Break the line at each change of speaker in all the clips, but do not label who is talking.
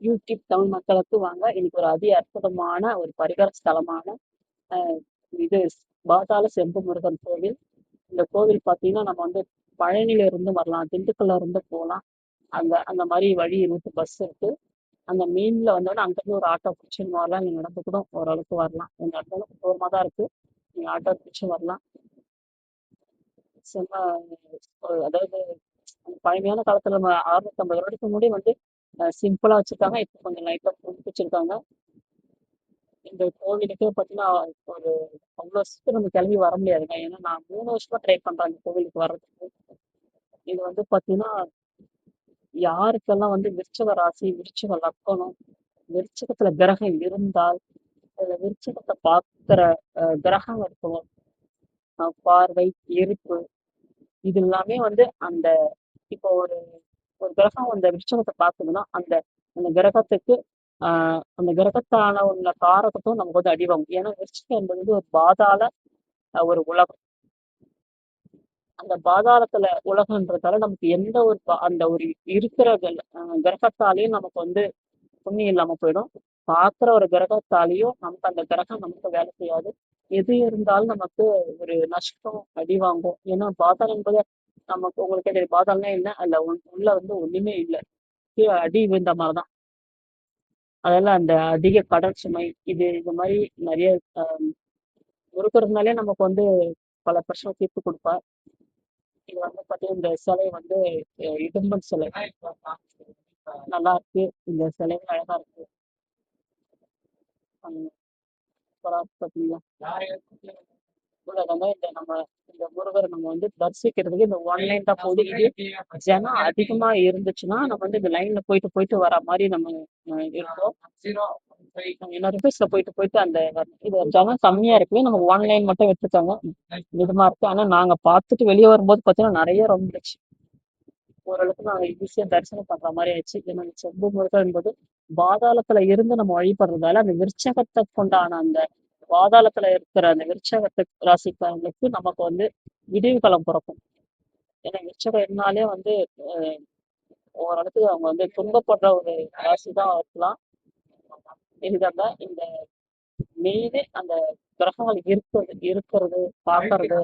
YouTube Tamil மக்களுக்கு வாங்க இன்னைக்கு ஒரு அதி அற்புதமான ஒரு பரிகார ஸ்தலமான இது பாதாள செம்பு முருகன் கோவில். இந்த கோவில் பார்த்தீங்கன்னா நம்ம வந்து பழனியில இருந்து வரலாம் திண்டுக்கல்ல இருந்து போகலாம். அந்த அந்த மாதிரி வழி ரூட்டு பஸ் இருக்கு. அந்த மெயின்ல வந்தோடனே அங்கேருந்து ஒரு ஆட்டோ பிடிச்சின்னு வரலாம். நீங்கள் நடந்து கூட ஓரளவுக்கு வரலாம். எங்க இடத்துல தூரமாக தான் இருக்கு. நீங்கள் ஆட்டோ பிடிச்சி வரலாம். செம்ம அதாவது பழமையான காலத்துல நம்ம அறுநூத்தி ஐம்பது வருடத்துக்கு முன்னாடி வந்து சிம்பிளா வச்சிருக்காங்க. இப்போ கொஞ்சம் லைட்டா புதுப்பிச்சிருக்காங்க இந்த கோவிலுக்கே பார்த்தீங்கன்னா ஒரு அவ்வளோ சீக்கிரம் நம்ம கிளம்பி வர முடியாதுங்க. ஏன்னா நான் மூணு வருஷமா ட்ரை பண்றேன் அந்த கோவிலுக்கு வர்றதுக்கு. இது வந்து பார்த்தீங்கன்னா யாருக்கெல்லாம் வந்து விருச்சக ராசி விருச்சக லக்கணம் விருச்சகத்துல கிரகம் இருந்தால் அதுல விருச்சகத்தை பார்க்கிற கிரகம் இருக்கும் பார்வை இருப்பு இது எல்லாமே வந்து அந்த இப்போ ஒரு ஒரு கிரகம் அந்த விருட்சகத்தை பார்த்தோம்னா அந்த அந்த கிரகத்துக்கு ஆஹ் அந்த கிரகத்தான உள்ள காரகத்தும் நமக்கு வந்து அடிவாங்கும் ஏன்னா விருட்சகம் என்பது வந்து ஒரு பாதாள ஒரு உலகம். அந்த பாதாளத்துல உலகன்றதால நமக்கு எந்த ஒரு அந்த ஒரு இருக்கிற கிரகத்தாலேயும் நமக்கு வந்து புண்ணியம் இல்லாம போயிடும். பார்க்குற ஒரு கிரகத்தாலேயும் நமக்கு அந்த கிரகம் நமக்கு வேலை செய்யாது. எது இருந்தாலும் நமக்கு ஒரு நஷ்டம் அடி வாங்கும் ஏன்னா பாதாளம் என்பது நமக்கு உங்களுக்கு தெரியும் பாதாளம்னா என்ன அதுல உள்ள வந்து ஒண்ணுமே இல்லை. அடி விழுந்த மாதிரிதான். அதெல்லாம் அந்த அதிக கடல் சுமை இது இந்த மாதிரி நிறைய முறுக்கிறதுனாலே நமக்கு வந்து பல பிரச்சனை தீர்த்து கொடுப்பார் இது வந்து பார்த்தீங்கன்னா இந்த சிலை வந்து இடும்பன் சிலை. நல்லா இருக்கு. இந்த சிலை அழகா இருக்கு. பார்த்தீங்களா வந்து இந்த நம்ம இந்த முருகர் நம்ம வந்து தரிசிக்கிறதுக்கு இந்த ஒன்லைன் தான் போது இது ஜனம் அதிகமா இருந்துச்சுன்னா நம்ம வந்து இந்த லைன்ல போயிட்டு போயிட்டு வர மாதிரி நம்ம இருக்கோம். இன்னொரு பேஸ்ல போயிட்டு போயிட்டு அந்த இது ஜனம் கம்மியா இருக்குமே நம்ம ஒன்லைன் மட்டும் வச்சுட்டாங்க இதுமா இருக்கு. ஆனா நாங்க பார்த்துட்டு வெளியே வரும்போது பாத்தீங்கன்னா நிறைய ரொம்ப ஓரளவுக்கு நாங்க ஈஸியா தரிசனம் பண்ற மாதிரி ஆயிடுச்சு. ஏன்னா செம்பு முருகன் என்பது பாதாளத்துல இருந்து நம்ம வழிபடுறதால அந்த விருச்சகத்தை கொண்டான அந்த பாதாளத்துல இருக்கிற அந்த விருச்சகத்து ராசிக்காரங்களுக்கு நமக்கு வந்து விடிவு காலம் பிறக்கும். ஏன்னா விருச்சகம் இருந்தாலே வந்து ஓரளவுக்கு அவங்க வந்து துன்பப்படுற ஒரு ராசி தான் இருக்கலாம். இதுதான் இந்த மெயினே அந்த கிரகங்கள் இருக்கிறது இருக்கிறது பார்க்கறது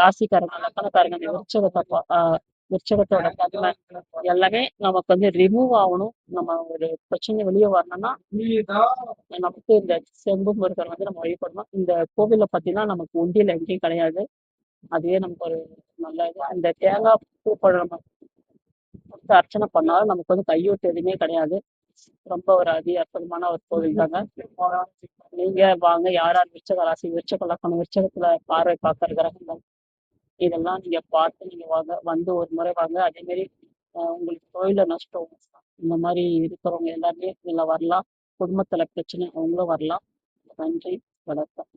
ராசிக்காரங்க லக்கணக்காரங்க அந்த விருச்சகத்தை உற்சவத்தோட தன்மை எல்லாமே நமக்கு வந்து ரிமூவ் ஆகணும். நம்ம ஒரு பிரச்சனை வெளியே வரணும்னா நமக்கு இந்த செம்பு முருகர் வந்து நம்ம வழிபடணும். இந்த கோவில பார்த்தீங்கன்னா நமக்கு உண்டியல் எங்கேயும் கிடையாது. அதுவே நமக்கு ஒரு நல்ல இது. அந்த தேங்காய் பூ பழம் கொடுத்து அர்ச்சனை பண்ணாலும் நமக்கு வந்து கையூட்டு எதுவுமே கிடையாது. ரொம்ப ஒரு அதி அற்புதமான ஒரு கோவில் தாங்க. நீங்க வாங்க. யார் யார் விருச்சக ராசி விருச்சக லக்கணம் விருச்சகத்துல பார்வை பார்க்கற கிரகங்கள் இதெல்லாம் நீங்க பார்த்து நீங்க வாங்க வந்து ஒரு முறை வாங்க. அதே மாதிரி உங்களுக்கு தொழில நஷ்டம் இந்த மாதிரி இருக்கிறவங்க எல்லாருமே இதுல வரலாம். குடும்பத்துல பிரச்சனை அவங்களும் வரலாம். நன்றி வணக்கம்.